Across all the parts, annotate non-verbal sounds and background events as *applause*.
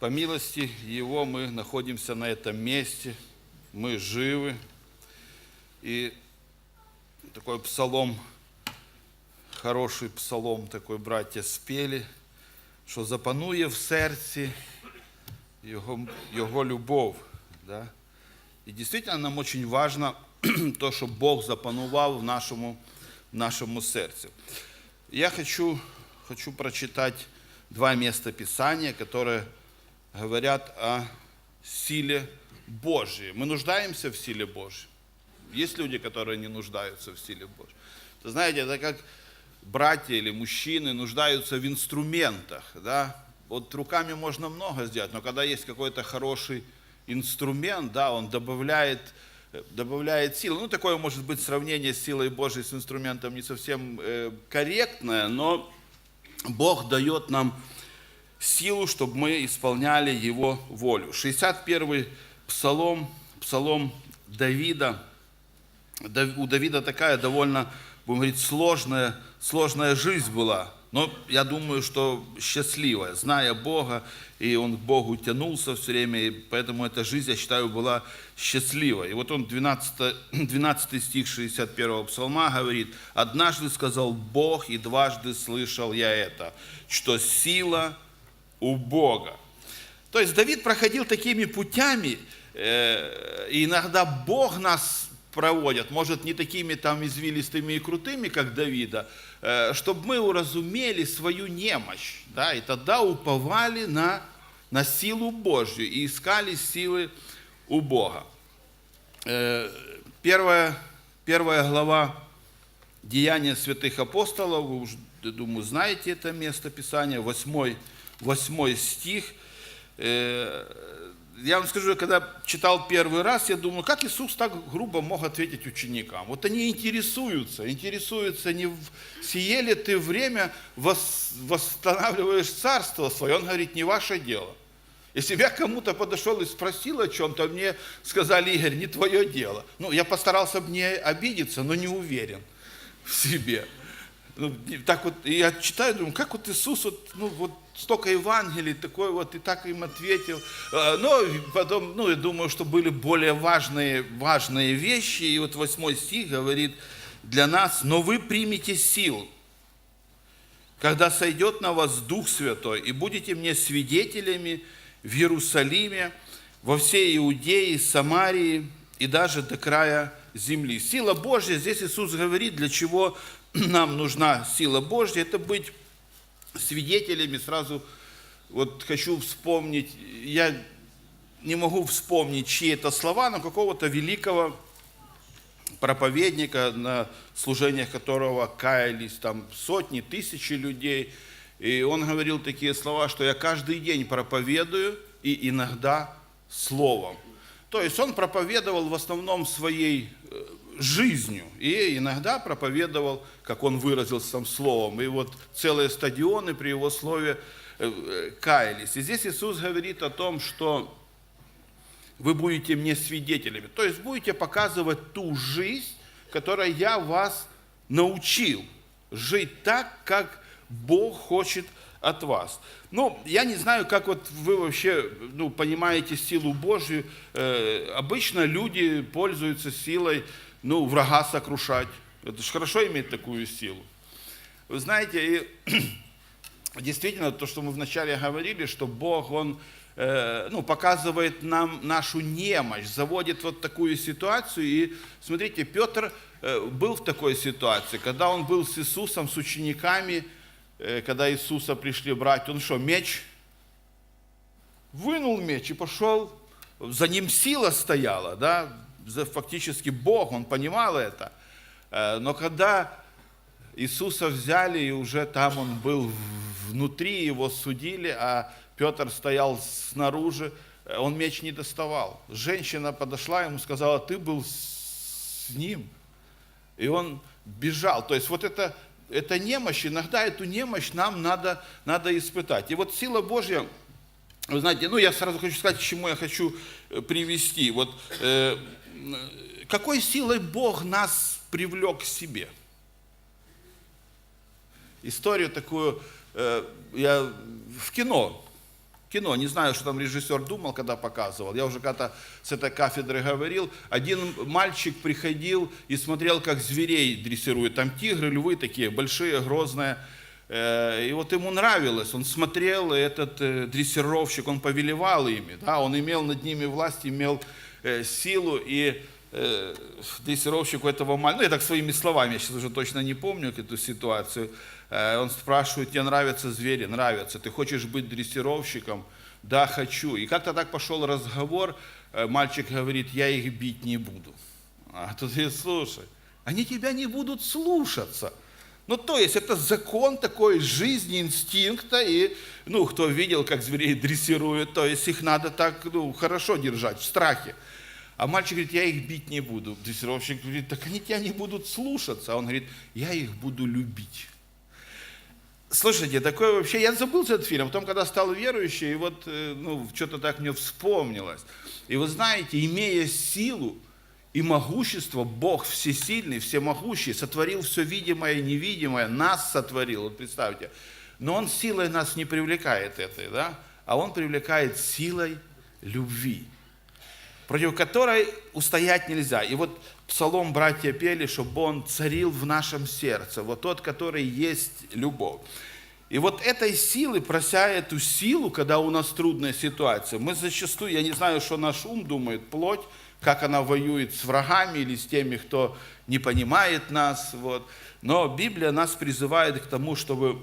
По милости Его мы находимся на этом месте, мы живы. И такой псалом, хороший псалом такой братья спели, що запанує в сердце Его, Его любовь. Да? И действительно нам очень важно *clears throat* то, что Бог запанувал в нашему, в нашему сердце. Я хочу, хочу прочитать два места Писания, которые говорят о силе Божьей. Мы нуждаемся в силе Божьей. Есть люди, которые не нуждаются в силе Божьей. Вы знаете, это как братья или мужчины нуждаются в инструментах. Да? Вот руками можно много сделать, но когда есть какой-то хороший инструмент, да, он добавляет, добавляет силы. Ну, такое может быть сравнение с силой Божьей с инструментом не совсем э, корректное, но Бог дает нам силу, чтобы мы исполняли Его волю. 61-й псалом, псалом Давида. У Давида такая довольно, будем говорить, сложная, сложная жизнь была. Но я думаю, что счастливая, зная Бога, и он к Богу тянулся все время, и поэтому эта жизнь, я считаю, была счастливой. И вот он, 12, 12 *clears throat* стих 61 псалма говорит, «Однажды сказал Бог, и дважды слышал я это, что сила у Бога». То есть Давид проходил такими путями, э, и иногда Бог нас проводит, может, не такими там извилистыми и крутыми, как Давида, э, чтобы мы уразумели свою немощь, да, и тогда уповали на, на силу Божью и искали силы у Бога. Э, первая, первая глава Деяния святых апостолов, вы уже, думаю, знаете это место Писания, 8, 8 стих, я вам скажу, когда читал первый раз, я думаю, как Иисус так грубо мог ответить ученикам? Вот они интересуются, интересуются, не в сие ты время восстанавливаешь царство свое? Он говорит, не ваше дело. Если бы я кому-то подошел и спросил о чем-то, мне сказали, Игорь, не твое дело. Ну, я постарался бы не обидеться, но не уверен в себе. Ну, так вот, и я читаю, думаю, как вот Иисус, вот, ну, вот столько Евангелий, такой вот, и так им ответил. А, но потом, ну, я думаю, что были более важные, важные вещи. И вот восьмой стих говорит для нас, но вы примете силу, когда сойдет на вас Дух Святой, и будете мне свидетелями в Иерусалиме, во всей Иудее, Самарии и даже до края земли. Сила Божья, здесь Иисус говорит, для чего *clears throat* нам нужна сила Божья, это быть свидетелями. Сразу вот хочу вспомнить, я не могу вспомнить, чьи это слова, но какого-то великого проповедника, на служениях которого каялись там сотни, тысячи людей. И он говорил такие слова, что я каждый день проповедую и иногда словом. То есть он проповедовал в основном своей э, жизнью. И иногда проповедовал, как он выразился сам словом. И вот целые стадионы при его слове э, э, каялись. И здесь Иисус говорит о том, что вы будете мне свидетелями. То есть будете показывать ту жизнь, которой я вас научил. Жить так, как Бог хочет от вас. Ну, я не знаю, как вот вы вообще ну, понимаете силу Божью. Э, обычно люди пользуются силой ну, врага сокрушать. Это же хорошо иметь такую силу. Вы знаете, и *clears throat* действительно, то, что мы вначале говорили, что Бог, Он э, ну, показывает нам нашу немощь, заводит вот такую ситуацию. И смотрите, Петр э, был в такой ситуации, когда он был с Иисусом, с учениками, э, когда Иисуса пришли брать, он что, меч? Вынул меч и пошел, за ним сила стояла, да, фактически Бог, он понимал это. Э, но когда Иисуса взяли, и уже там он был внутри, его судили, а Петр стоял снаружи, э, он меч не доставал. Женщина подошла ему, сказала, ты был с ним. И он бежал. То есть вот это, это немощь, иногда эту немощь нам надо, надо испытать. И вот сила Божья, вы знаете, ну я сразу хочу сказать, к чему я хочу э, привести. Вот э, какой силой Бог нас привлек к себе? Историю такую э, я в кино Кино, не знаю, что там режиссер думал, когда показывал. Я уже когда-то с этой кафедры говорил. Один мальчик приходил и смотрел, как зверей дрессируют. Там тигры, львы такие, большие, грозные. Э, И вот ему нравилось, он смотрел, и этот э, дрессировщик, он повелевал ими, да, он имел над ними власть, имел силу, и э, дрессировщик у этого мальчика, ну я так своими словами, я сейчас уже точно не помню эту ситуацию, Э, он спрашивает, тебе нравятся звери? Нравятся. Ты хочешь быть дрессировщиком? Да, хочу. И как-то так пошел разговор, Э, мальчик говорит, я их бить не буду. А тут говорит, слушай, они тебя не будут слушаться. Ну, то есть, это закон такой жизни, инстинкта, и, ну, кто видел, как зверей дрессируют, то есть, их надо так, ну, хорошо держать, в страхе. А мальчик говорит, я их бить не буду. Дрессировщик говорит, так они тебя не будут слушаться. А он говорит, я их буду любить. Слушайте, такое вообще, я забыл этот фильм, потом, когда стал верующий, и вот, э, ну, что-то так мне вспомнилось. И вы знаете, имея силу и могущество, Бог всесильный, всемогущий, сотворил все видимое и невидимое, нас сотворил, вот представьте. Но Он силой нас не привлекает этой, да, а Он привлекает силой любви против которой устоять нельзя. И вот псалом братья пели, чтобы он царил в нашем сердце, вот тот, который есть любовь. И вот этой силы, прося эту силу, когда у нас трудная ситуация, мы зачастую, я не знаю, что наш ум думает, плоть, как она воюет с врагами или с теми, кто не понимает нас. Вот. Но Библия нас призывает к тому, чтобы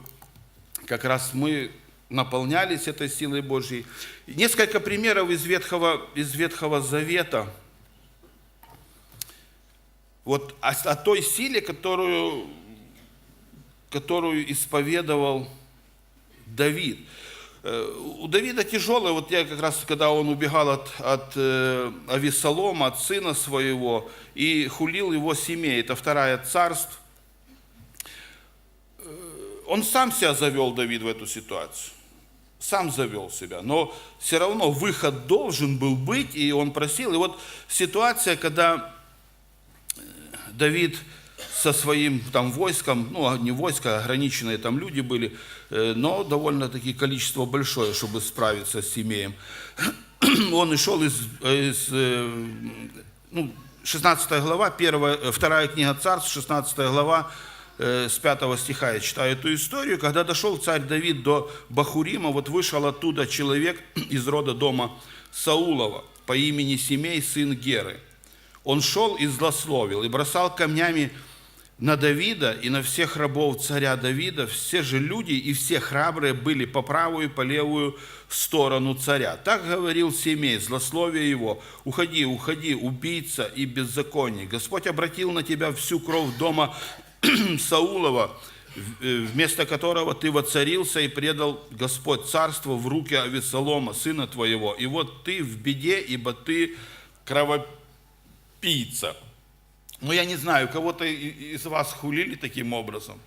как раз мы наполнялись этой силой Божьей. Несколько примеров из Ветхого, из Ветхого Завета. Вот о, о той силе, которую, которую исповедовал Давид. Э, У Давида тяжелое, вот я как раз, когда он убегал от, от э, Авесолома, от сына своего, и хулил его семей, это вторая царств, он сам себя завел, Давид, в эту ситуацию. Сам завел себя. Но все равно выход должен был быть, и он просил. И вот ситуация, когда э, Давид со своим там войском, ну, не войско, а ограниченные там люди были, э, но довольно-таки количество большое, чтобы справиться с Симеем. *clears throat* Он и шел из, из э, ну, 16 глава, первая, вторая книга царств, 16 глава, с 5 стиха я читаю эту историю, когда дошел царь Давид до Бахурима, вот вышел оттуда человек из рода дома Саулова по имени Семей, сын Геры. Он шел и злословил, и бросал камнями на Давида и на всех рабов царя Давида, все же люди и все храбрые были по правую и по левую сторону царя. Так говорил Семей, злословие его, уходи, уходи, убийца и беззаконник. Господь обратил на тебя всю кровь дома *clears throat* Саулова, э, вместо которого ты воцарился и предал Господь царство в руки Авесолома, сына твоего. И вот ты в беде, ибо ты кровопийца. Ну, я не знаю, кого-то из вас хулили таким образом.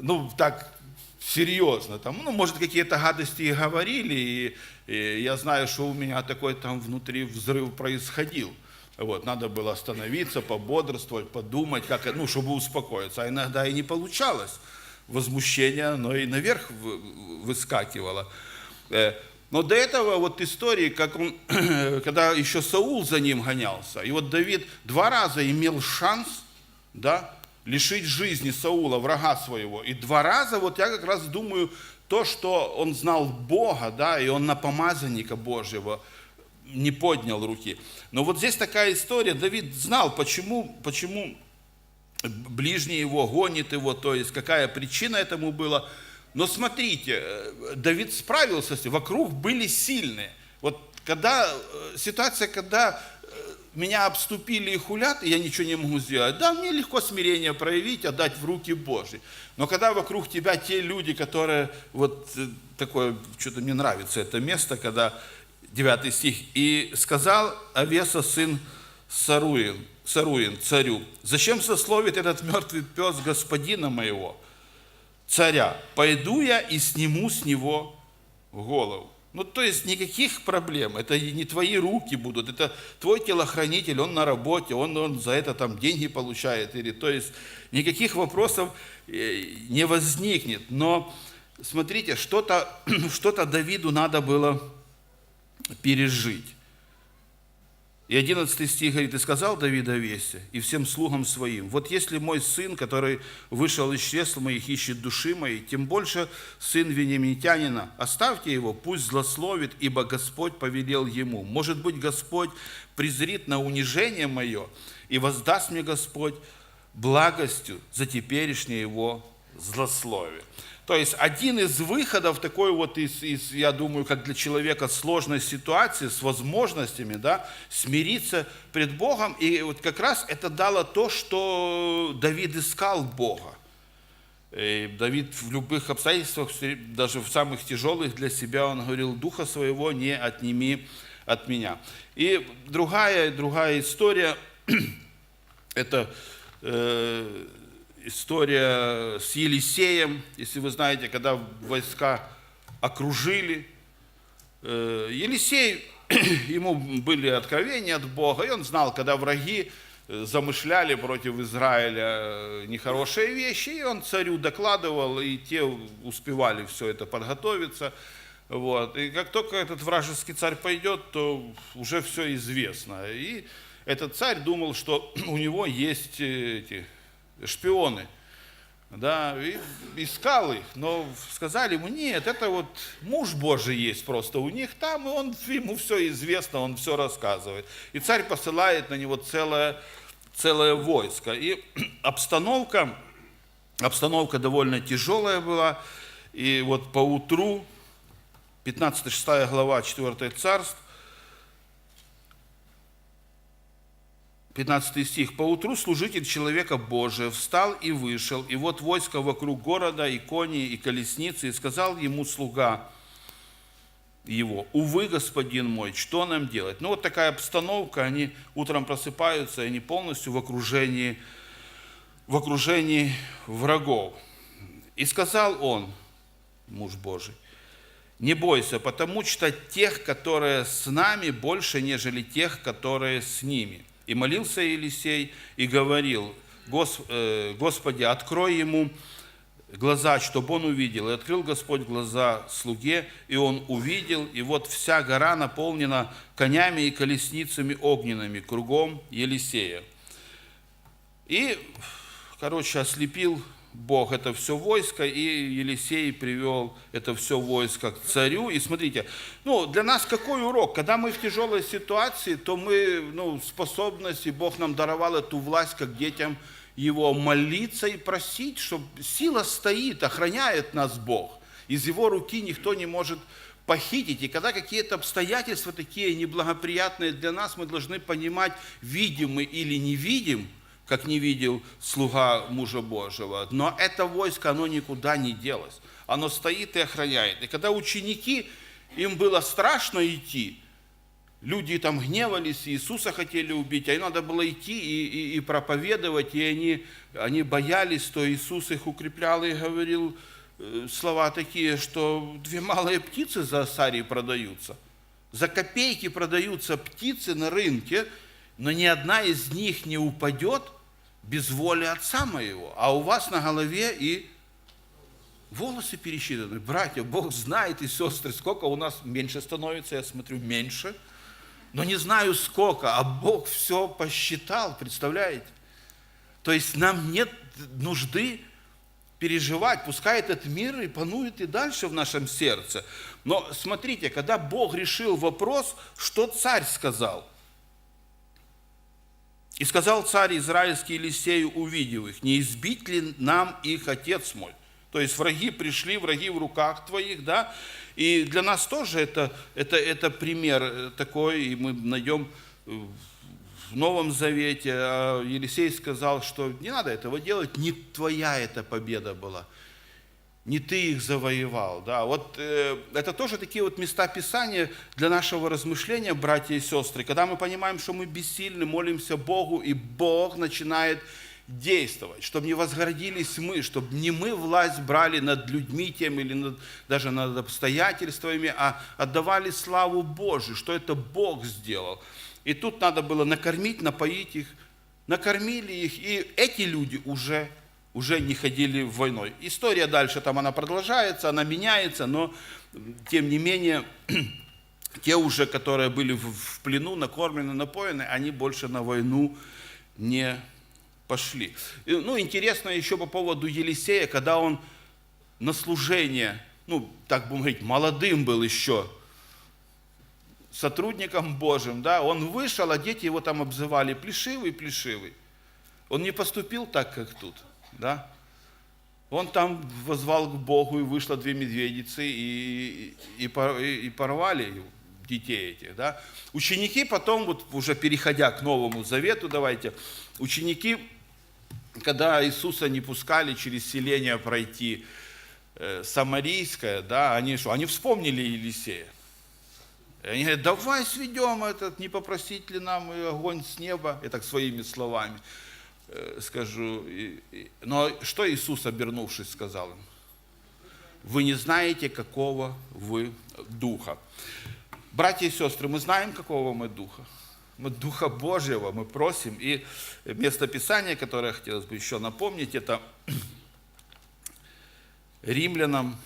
Ну, так серьезно. Там, ну, может, какие-то гадости и говорили, и, и я знаю, что у меня такой там внутри взрыв происходил – вот, надо было остановиться, пободрствовать, подумать, как, ну, чтобы успокоиться. А иногда и не получалось возмущение, но и наверх выскакивало. Э, но до этого вот истории, как он, *clears throat* когда еще Саул за ним гонялся, и вот Давид два раза имел шанс, да, лишить жизни Саула, врага своего. И два раза, вот я как раз думаю, то, что он знал Бога, да, и он на помазанника Божьего – не поднял руки. Но вот здесь такая история. Давид знал, почему, почему ближний его гонит его, то есть какая причина этому была. Но смотрите, э, Давид справился с этим. Вокруг были сильные. Вот когда э, ситуация, когда э, меня обступили и хулят, и я ничего не могу сделать. Да, мне легко смирение проявить, отдать в руки Божьи. Но когда вокруг тебя те люди, которые, вот такое, что-то мне нравится это место, когда 9 стих. «И сказал Авеса, сын Саруин, Саруин царю, зачем сословит этот мертвый пес господина моего, царя? Пойду я и сниму с него голову». Ну, то есть никаких проблем, это не твои руки будут, это твой телохранитель, он на работе, он, он за это там деньги получает, или, то есть никаких вопросов э, не возникнет. Но смотрите, что-то *clears throat* что Давиду надо было пережить. И 11 стих говорит, «И сказал Давид Овесе и всем слугам своим, вот если мой сын, который вышел из чресл моих, ищет души моей, тем больше сын Вениаминитянина, оставьте его, пусть злословит, ибо Господь повелел ему. Может быть, Господь презрит на унижение мое, и воздаст мне Господь благостью за теперешнее его злословие». То есть один из выходов такой вот из, из, я думаю, как для человека сложной ситуации с возможностями, да, смириться пред Богом. И вот как раз это дало то, что Давид искал Бога. И Давид в любых обстоятельствах, даже в самых тяжелых для себя, он говорил, духа своего не отними от меня. И другая, другая история, *clears throat* это э, история с Елисеем, если вы знаете, когда войска окружили. Э, Елисей, *clears throat* ему были откровения от Бога, и он знал, когда враги э, замышляли против Израиля э, нехорошие вещи, и он царю докладывал, и те успевали все это подготовиться. Вот. И как только этот вражеский царь пойдет, то уже все известно. И этот царь думал, что *clears throat* у него есть эти шпионы, да, и искал их, но сказали ему, нет, это вот муж Божий есть просто у них там, и он, ему все известно, он все рассказывает. И царь посылает на него целое, целое войско. И *clears throat* обстановка, обстановка довольно тяжелая была, и вот по утру, 15-6 глава 4 царств, 15 стих. «Поутру служитель человека Божия встал и вышел, и вот войско вокруг города, и кони, и колесницы, и сказал ему слуга его, «Увы, господин мой, что нам делать?» Ну, вот такая обстановка, они утром просыпаются, и они полностью в окружении, в окружении врагов. И сказал он, муж Божий, не бойся, потому что тех, которые с нами, больше, нежели тех, которые с ними. И молился Елисей и говорил, э, Господи, открой ему глаза, чтобы он увидел. И открыл Господь глаза слуге, и он увидел, и вот вся гора наполнена конями и колесницами огненными кругом Елисея. И, короче, ослепил Бог это все войско, и Елисей привел это все войско к царю. И смотрите, ну, для нас какой урок? Когда мы в тяжелой ситуации, то мы, ну, способности, Бог нам даровал эту власть, как детям его, молиться и просить, чтобы сила стоит, охраняет нас Бог. Из его руки никто не может похитить. И когда какие-то обстоятельства такие неблагоприятные для нас, мы должны понимать, видим мы или не видим – как не видел слуга мужа Божьего. Но это войско, оно никуда не делось. Оно стоит и охраняет. И когда ученики, им было страшно идти, люди там гневались, Иисуса хотели убить, а им надо было идти и, и, и проповедовать, и они, они боялись, то Иисус их укреплял и говорил э, слова такие, что две малые птицы за сари продаются. За копейки продаются птицы на рынке, но ни одна из них не упадет – без воли отца моего, а у вас на голове и волосы пересчитаны. Братья, Бог знает, и сестры, сколько у нас меньше становится, я смотрю, меньше, но не знаю сколько, а Бог все посчитал, представляете? То есть нам нет нужды переживать, пускай этот мир и панует и дальше в нашем сердце. Но смотрите, когда Бог решил вопрос, что царь сказал – и сказал царь Израильский Елисею, увидев их, не избить ли нам их отец мой? То есть враги пришли, враги в руках твоих, да? И для нас тоже это, это, это пример такой, и мы найдем в Новом Завете. А Елисей сказал, что не надо этого делать, не твоя эта победа была – не ты их завоевал. Да? Вот э, это тоже такие вот места Писания для нашего размышления, братья и сестры. Когда мы понимаем, что мы бессильны, молимся Богу, и Бог начинает действовать, чтобы не возгордились мы, чтобы не мы власть брали над людьми тем или над, даже над обстоятельствами, а отдавали славу Божию, что это Бог сделал. И тут надо было накормить, напоить их, накормили их, и эти люди уже уже не ходили в войной. История дальше там она продолжается, она меняется, но тем не менее *clears throat* те уже, которые были в, плену, накормлены, напоены, они больше на войну не пошли. Ну, интересно еще по поводу Елисея, когда он на служение, ну, так будем говорить, молодым был еще, сотрудником Божьим, да, он вышел, а дети его там обзывали плешивый, плешивый. Он не поступил так, как тут, да. Он там возвал к Богу, и вышло две медведицы, и, и, и, и порвали детей этих, да. Ученики потом, вот уже переходя к Новому Завету, давайте, ученики, когда Иисуса не пускали через селение пройти, э, Самарийское, да, они что, они вспомнили Елисея. И они говорят, давай сведем этот, не попросить ли нам и огонь с неба, я так своими словами скажу. Но что Иисус, обернувшись, сказал им? Вы не знаете, какого вы духа. Братья и сестры, мы знаем, какого мы духа. Мы Духа Божьего, мы просим. И место Писания, которое хотелось бы еще напомнить, это Римлянам,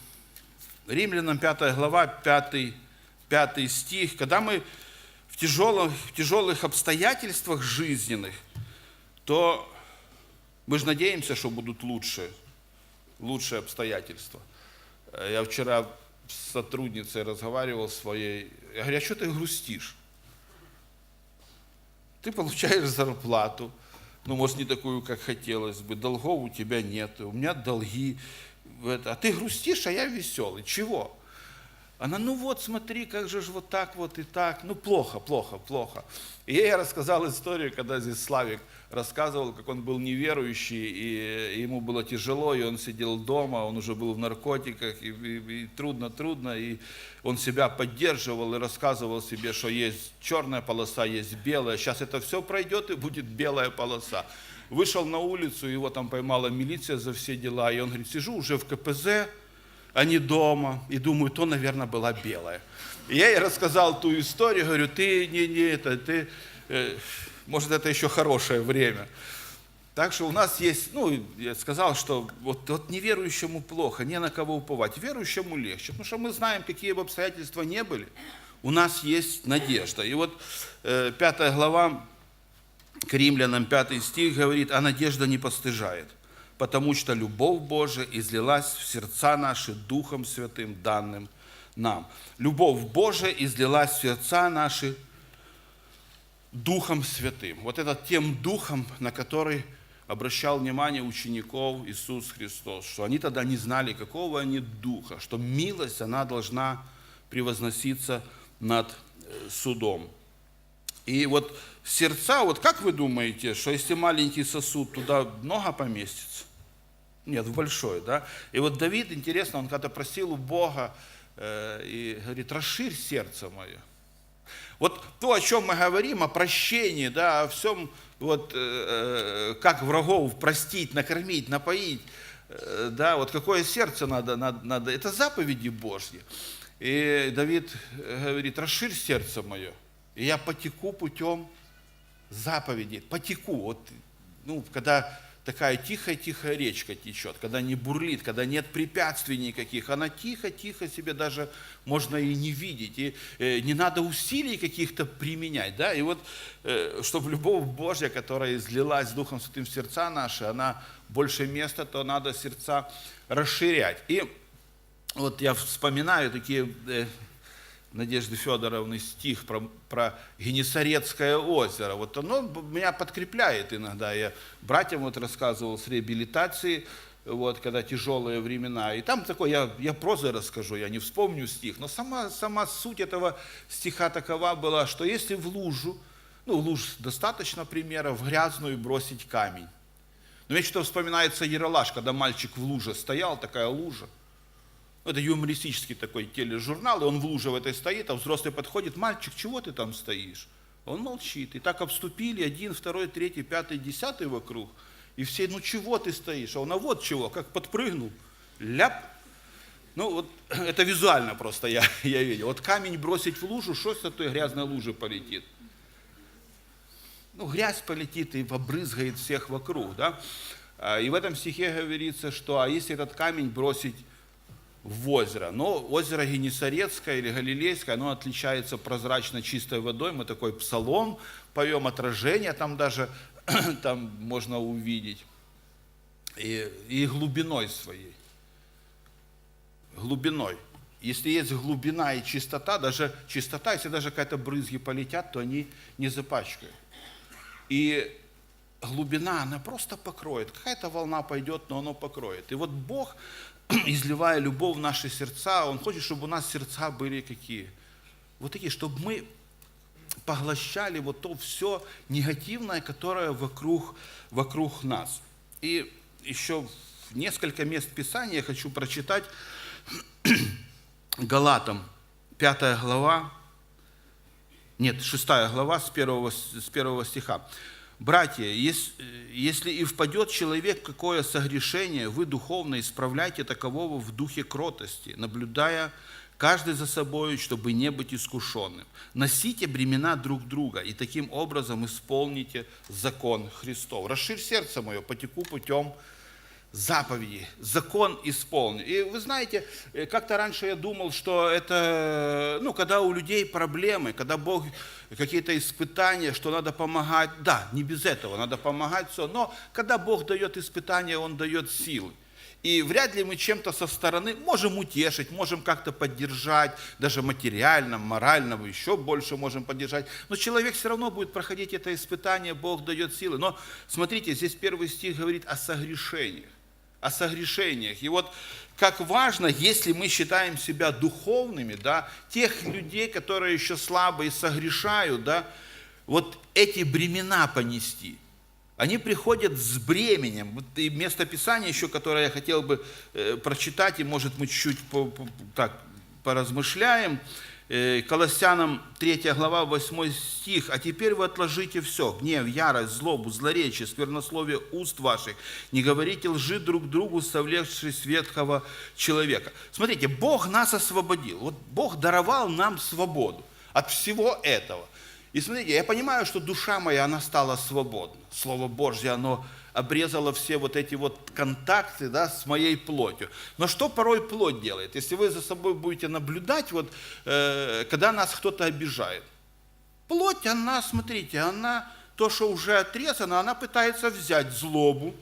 Римлянам 5 глава, 5, 5 стих. Когда мы в тяжелых, в тяжелых обстоятельствах жизненных, то мы же надеемся, что будут лучше, лучшие обстоятельства. Я вчера с сотрудницей разговаривал своей, я говорю, а что ты грустишь? Ты получаешь *laughs* зарплату, ну, может, не такую, как хотелось бы, долгов у тебя нет, у меня долги, а ты грустишь, а я веселый. Чего? Она, ну вот, смотри, как же ж вот так вот и так. Ну, плохо, плохо, плохо. И я рассказал историю, когда здесь Славик рассказывал, как он был неверующий, и ему было тяжело, и он сидел дома, он уже был в наркотиках, и, и, и трудно, трудно, и он себя поддерживал и рассказывал себе, что есть черная полоса, есть белая, сейчас это все пройдет, и будет белая полоса. Вышел на улицу, его там поймала милиция за все дела, и он говорит, сижу уже в КПЗ, не дома. И думаю, то, наверное, была белая. И я ей рассказал ту историю, говорю, ты не, не это, ты, э, может, это еще хорошее время. Так что у нас есть, ну, я сказал, что вот, вот неверующему плохо, не на кого уповать, верующему легче, потому что мы знаем, какие бы обстоятельства не были, у нас есть надежда. И вот э, пятая глава к римлянам, пятый стих говорит, а надежда не постыжает – потому что любовь Божия излилась в сердца наши Духом Святым, данным нам. Любовь Божия излилась в сердца наши Духом Святым. Вот это тем Духом, на который обращал внимание учеников Иисус Христос, что они тогда не знали, какого они Духа, что милость, она должна превозноситься над э, судом. И вот сердца, вот как вы думаете, что если маленький сосуд, туда много поместится? Нет, в большой, да. И вот Давид, интересно, он когда просил у Бога э, и говорит, расширь сердце мое. Вот то, о чем мы говорим, о прощении, да, о всем, вот, э, э, как врагов простить, накормить, напоить, э, да, вот какое сердце надо, надо, надо, это заповеди Божьи. И Давид говорит, расширь сердце мое, и я потеку путем заповедей, потеку, вот, ну, когда такая тихая-тихая речка течет, когда не бурлит, когда нет препятствий никаких, она тихо-тихо себе даже можно и не видеть, и э, не надо усилий каких-то применять, да, и вот, э, чтобы любовь Божья, которая излилась Духом Святым в сердца наши, она больше места, то надо сердца расширять. И вот я вспоминаю такие э, Надежды Федоровны стих про, про Генесарецкое озеро. Вот оно меня подкрепляет иногда. Я братьям вот рассказывал с реабилитации, вот, когда тяжелые времена. И там такой, я, я прозой расскажу, я не вспомню стих, но сама, сама суть этого стиха такова была, что если в лужу, ну, луж достаточно примеров, грязную бросить камень. Но мне что вспоминается Ералаш, когда мальчик в луже стоял, такая лужа, это юмористический такой тележурнал, и он в луже в этой стоит, а взрослый подходит, мальчик, чего ты там стоишь? Он молчит. И так обступили один, второй, третий, пятый, десятый вокруг. И все, ну чего ты стоишь? А он, а вот чего, как подпрыгнул. Ляп. Ну вот *clears throat* это визуально просто я, *laughs* я видел. Вот камень бросить в лужу, что с этой грязной лужи полетит? Ну грязь полетит и побрызгает всех вокруг, да? А, И в этом стихе говорится, что а если этот камень бросить в озеро. Но озеро Генесарецкое или Галилейское, оно отличается прозрачно чистой водой. Мы такой псалом поем, отражение там даже *clears throat* там можно увидеть. И, и глубиной своей. Глубиной. Если есть глубина и чистота, даже чистота, если даже какая-то брызги полетят, то они не запачкают. И глубина, она просто покроет. Какая-то волна пойдет, но оно покроет. И вот Бог, *clears throat* изливая любовь в наши сердца, Он хочет, чтобы у нас сердца были какие? Вот такие, чтобы мы поглощали вот то все негативное, которое вокруг, вокруг нас. И еще несколько мест Писания я хочу прочитать. *clears throat* Галатам, 5 глава, нет, 6 глава с 1, с 1 стиха. Братья, если и впадет человек какое согрешение, вы духовно исправляйте такового в духе кротости, наблюдая каждый за собой, чтобы не быть искушенным. Носите бремена друг друга, и таким образом исполните закон Христов. Расширь сердце мое, потеку путем заповеди, закон исполнен. И вы знаете, э, как-то раньше я думал, что это, ну, когда у людей проблемы, когда Бог какие-то испытания, что надо помогать, да, не без этого, надо помогать все, но когда Бог дает испытания, Он дает силы. И вряд ли мы чем-то со стороны можем утешить, можем как-то поддержать, даже материально, морально, еще больше можем поддержать. Но человек все равно будет проходить это испытание, Бог дает силы. Но смотрите, здесь первый стих говорит о согрешениях о согрешениях. И вот как важно, если мы считаем себя духовными, да, тех людей, которые еще слабые согрешают, да, вот эти бремена понести. Они приходят с бременем. Вот и место Писания еще, которое я хотел бы э, прочитать, и может мы чуть-чуть по, по, так поразмышляем. Э, Колоссянам 3 глава, 8 стих. «А теперь вы отложите все, гнев, ярость, злобу, злоречие, сквернословие уст ваших. Не говорите лжи друг другу, совлекшись ветхого человека». Смотрите, Бог нас освободил. Вот Бог даровал нам свободу от всего этого. И смотрите, я понимаю, что душа моя, она стала свободна. Слово Божье, оно обрезала все вот эти вот контакты да, с моей плотью. Но что порой плоть делает? Если вы за собой будете наблюдать, вот, э, когда нас кто-то обижает, плоть, она, смотрите, она, то, что уже отрезано, она пытается взять злобу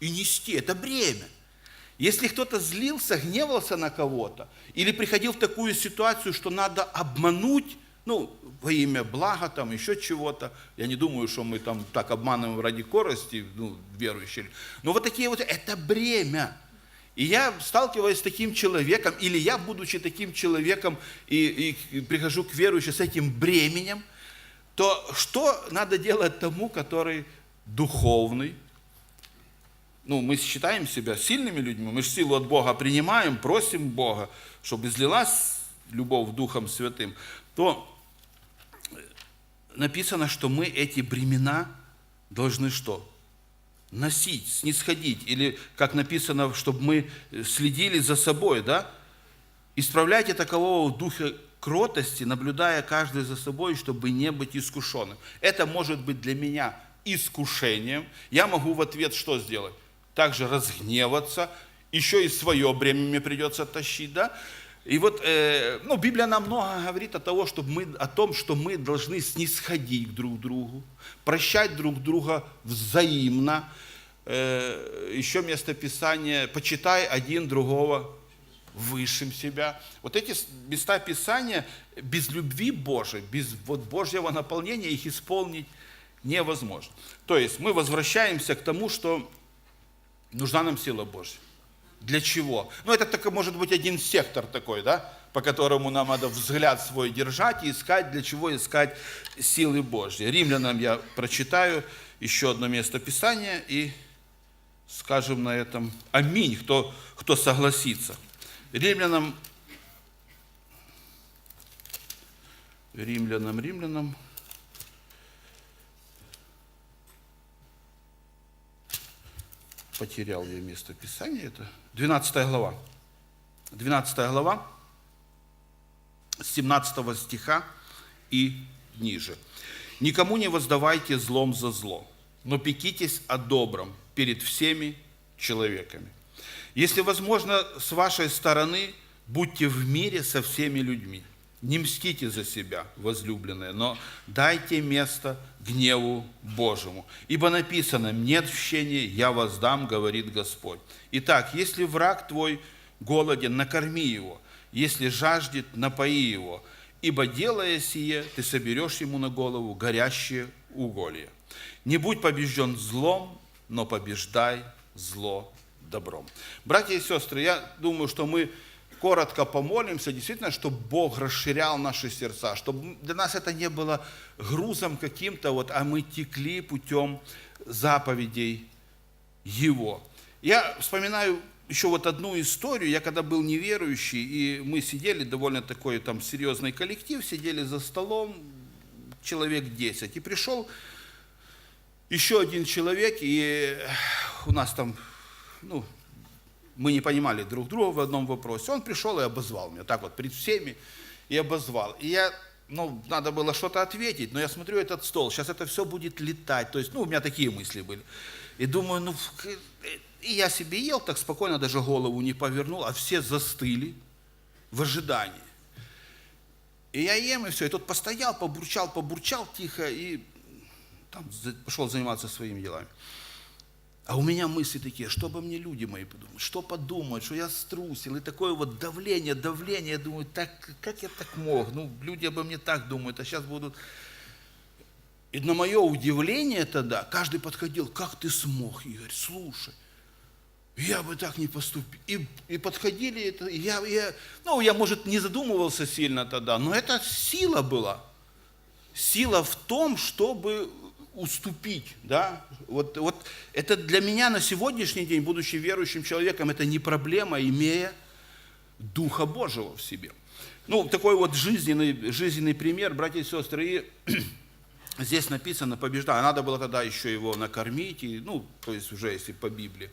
и нести. Это бремя. Если кто-то злился, гневался на кого-то, или приходил в такую ситуацию, что надо обмануть, ну, во имя блага, там, еще чего-то. Я не думаю, что мы там так обманываем ради корости, ну, верующие. Но вот такие вот, это бремя. И я сталкиваюсь с таким человеком, или я, будучи таким человеком, и, и прихожу к верующим с этим бременем, то что надо делать тому, который духовный? Ну, мы считаем себя сильными людьми, мы же силу от Бога принимаем, просим Бога, чтобы излилась любовь Духом Святым, то написано, что мы эти бремена должны что? Носить, снисходить. Или, как написано, чтобы мы следили за собой, да? Исправляйте такового в духе кротости, наблюдая каждый за собой, чтобы не быть искушенным. Это может быть для меня искушением. Я могу в ответ что сделать? Также разгневаться, еще и свое бремя мне придется тащить, да? И вот, э, ну, Библия нам много говорит о, того, чтобы мы, о том, что мы должны снисходить друг к другу, прощать друг друга взаимно. Э, еще место Писания, почитай один другого высшим себя. Вот эти места Писания без любви Божией, без вот Божьего наполнения их исполнить невозможно. То есть мы возвращаемся к тому, что нужна нам сила Божья. Для чего? Ну, это только может быть один сектор такой, да, по которому нам надо взгляд свой держать и искать, для чего искать силы Божьи. Римлянам я прочитаю еще одно место Писания и скажем на этом аминь, кто, кто согласится. Римлянам, римлянам, римлянам, потерял я место Писания, это 12 глава. 12 глава, с 17 стиха и ниже. «Никому не воздавайте злом за зло, но пекитесь о добром перед всеми человеками. Если возможно, с вашей стороны, будьте в мире со всеми людьми. Не мстите за себя, возлюбленные, но дайте место гневу Божьему. Ибо написано, нет отвщения, я воздам, говорит Господь. Итак, если враг твой голоден, накорми его. Если жаждет, напои его. Ибо делая сие, ты соберешь ему на голову горящее уголье. Не будь побежден злом, но побеждай зло добром. Братья и сестры, я думаю, что мы коротко помолимся, действительно, чтобы Бог расширял наши сердца, чтобы для нас это не было грузом каким-то, вот, а мы текли путем заповедей Его. Я вспоминаю еще вот одну историю, я когда был неверующий, и мы сидели, довольно такой там серьезный коллектив, сидели за столом, человек 10, и пришел еще один человек, и у нас там, ну, мы не понимали друг друга в одном вопросе. Он пришел и обозвал меня, так вот, перед всеми, и обозвал. И я, ну, надо было что-то ответить, но я смотрю этот стол, сейчас это все будет летать. То есть, ну, у меня такие мысли были. И думаю, ну, и я себе ел так спокойно, даже голову не повернул, а все застыли в ожидании. И я ем, и все. И тот постоял, побурчал, побурчал тихо, и там пошел заниматься своими делами. А у меня мысли такие, что обо мне люди мои подумают, что подумают, что я струсил, и такое вот давление, давление, я думаю, так, как я так мог, ну, люди обо мне так думают, а сейчас будут... И на мое удивление тогда, каждый подходил, как ты смог, Игорь, слушай, я бы так не поступил. И, и подходили, это, я, я, ну, я, может, не задумывался сильно тогда, но это сила была. Сила в том, чтобы уступить, да, вот, вот это для меня на сегодняшний день, будучи верующим человеком, это не проблема, имея Духа Божьего в себе. Ну, такой вот жизненный, жизненный пример, братья и сестры, и *clears throat* здесь написано побеждая, надо было тогда еще его накормить, и, ну, то есть уже если по Библии.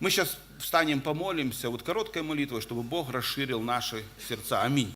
Мы сейчас встанем, помолимся, вот короткой молитвой, чтобы Бог расширил наши сердца. Аминь.